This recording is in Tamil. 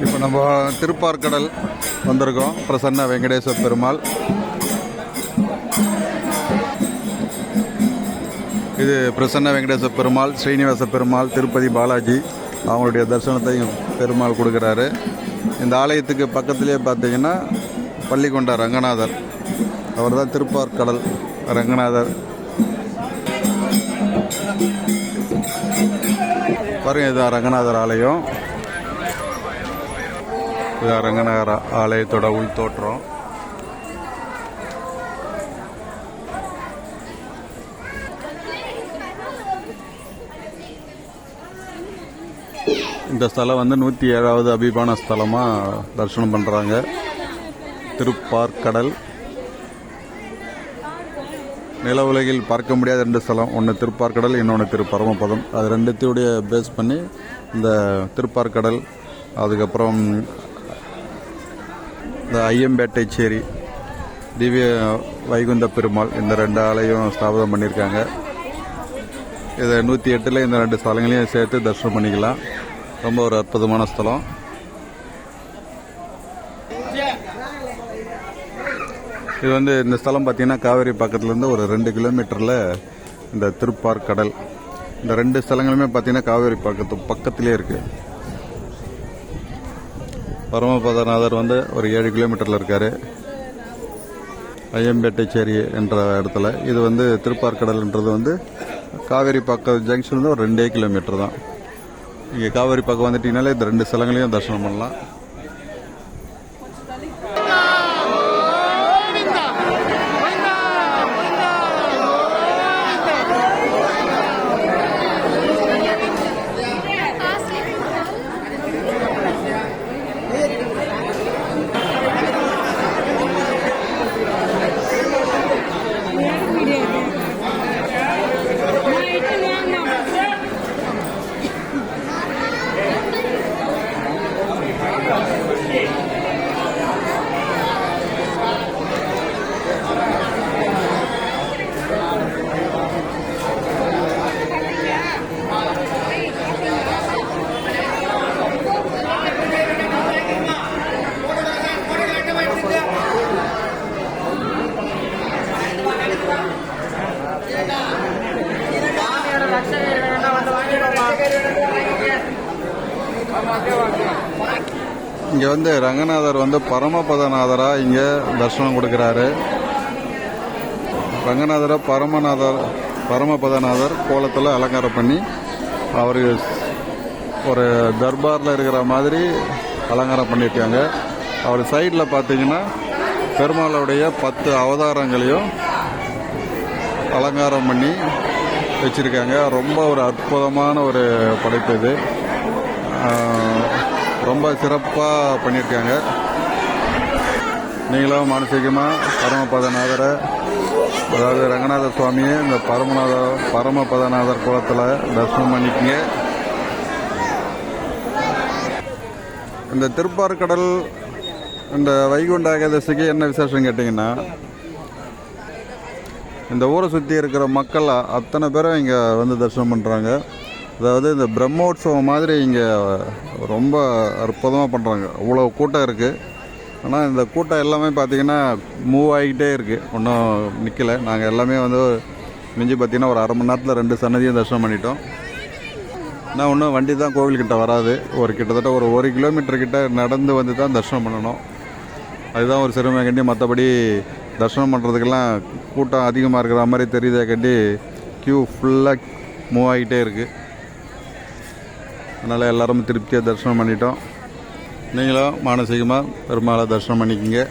இப்போ நம்ம திருப்பார்கடல் வந்திருக்கோம். பிரசன்ன வெங்கடேஸ்வர பெருமாள். இது பிரசன்ன வெங்கடேஸ்வர பெருமாள் ஸ்ரீனிவாச பெருமாள் திருப்பதி பாலாஜி. அவங்களுடைய தரிசனத்தையும் பெருமாள் கொடுக்குறாரு. இந்த ஆலயத்துக்கு பக்கத்திலே பார்த்தீங்கன்னா பள்ளிக்கொண்ட ரங்கநாதர். அவர் தான் திருப்பார்கடல் ரங்கநாதர். பாருங்க இதுதான் ரங்கநாதர் ஆலயம். இது அரங்கநகர ஆலயத்தோட உள் தோற்றம். இந்த ஸ்தலம் வந்து நூற்றி ஏழாவது அபிமான ஸ்தலமாக தரிசனம் பண்ணுறாங்க திருப்பார்கடல். நில உலகில் பார்க்க முடியாத ரெண்டு ஸ்தலம். ஒன்று திருப்பார்கடல் இன்னொன்று திருப்பரமபதம். அது ரெண்டுத்தையுடைய பேஸ் பண்ணி இந்த திருப்பார்கடல் அதுக்கப்புறம் இந்த ஐயம்பேட்டை சேரி திவ்ய வைகுந்த பெருமாள் இந்த ரெண்டு ஆலயம் ஸ்தாபனம் பண்ணியிருக்காங்க. இதை நூற்றி எட்டில் இந்த ரெண்டு ஸ்தலங்களையும் சேர்த்து தரிசனம் பண்ணிக்கலாம். ரொம்ப ஒரு அற்புதமான ஸ்தலம். இது வந்து இந்த ஸ்தலம் பார்த்தீங்கன்னா காவேரி பக்கத்துலேருந்து ஒரு ரெண்டு கிலோமீட்டரில் இந்த திருப்பார் கடல் இந்த ரெண்டு ஸ்தலங்களுமே பார்த்தீங்கன்னா காவேரி பக்கத்து பக்கத்திலே இருக்குது பரமபதநாதர் வந்து ஒரு ஏழு கிலோமீட்டரில் இருக்காரு. ஐயம்பேட்டைச்சேரி என்ற இடத்துல. இது வந்து திருப்பார்கடல்ன்றது வந்து காவேரி பக்கம் ஜங்ஷன்லேருந்து ஒரு ரெண்டே கிலோமீட்டர் தான். இங்கே காவேரி பக்கம் வந்துட்டீங்கனாலே இந்த ரெண்டு ஸ்தலங்களையும் தரிசனம் பண்ணலாம். இங்கே வந்து ரங்கநாதர் வந்து பரமபதநாதராக இங்கே தர்சனம் கொடுக்குறாரு. ரங்கநாதரை பரமநாதர் பரமபதநாதர் கோலத்தில் அலங்காரம் பண்ணி அவர் ஒரு தர்பாரில் இருக்கிற மாதிரி அலங்காரம் பண்ணியிருக்காங்க. அவர் சைடில் பார்த்தீங்கன்னா பெருமாளுடைய பத்து அவதாரங்களையும் அலங்காரம் பண்ணி வச்சுருக்காங்க. ரொம்ப ஒரு அற்புதமான ஒரு படைப்பு இது. ரொம்ப சிறப்பாக பண்ணியிருக்காங்க. நீங்களும் மானசீகமாக பரமபதநாதரை அதாவது ரங்கநாத சுவாமியை இந்த பரமநாத பரமபதநாதர் குளத்தில் தரிசனம் பண்ணிக்கங்க. இந்த திருப்பார்கடல் இந்த வைகுண்ட ஏகாதசிக்கு என்ன விசேஷம் கேட்டிங்கன்னா இந்த ஊரை சுற்றி இருக்கிற மக்கள் அத்தனை பேரும் இங்கே வந்து தரிசனம் பண்ணுறாங்க அதாவது இந்த பிரம்மோற்சவம் மாதிரி இங்கே ரொம்ப அற்புதமாக பண்ணுறாங்க அவ்வளோ கூட்டம் இருக்குது ஆனால் இந்த கூட்டம் எல்லாமே பார்த்திங்கன்னா மூவ் ஆகிக்கிட்டே இருக்குது ஒன்றும் நிற்கலை நாங்கள் எல்லாமே வந்து மிஞ்சி பார்த்திங்கன்னா ஒரு அரை மணி நேரத்தில் ரெண்டு சன்னதியும் தரிசனம் பண்ணிட்டோம். நான் ஒன்றும் வண்டி தான் கோவில்கிட்ட வராது. ஒரு கிட்டத்தட்ட ஒரு ஒரு கிலோமீட்டர் கிட்ட நடந்து வந்து தான் தரிசனம் பண்ணணும். அதுதான் ஒரு சிறுமை கண்டி மற்றபடி தரிசனம் பண்ணுறதுக்கெல்லாம் கூட்டம் அதிகமாக இருக்கிற மாதிரி தெரியுதே கண்டி க்யூ ஃபுல்லாக மூவ் ஆகிட்டே இருக்குது அதனால் எல்லோரும் திருப்தியாக தரிசனம் பண்ணிட்டோம். நீங்களும் மானசீகமாக பெருமாளை தரிசனம் பண்ணிக்கோங்க.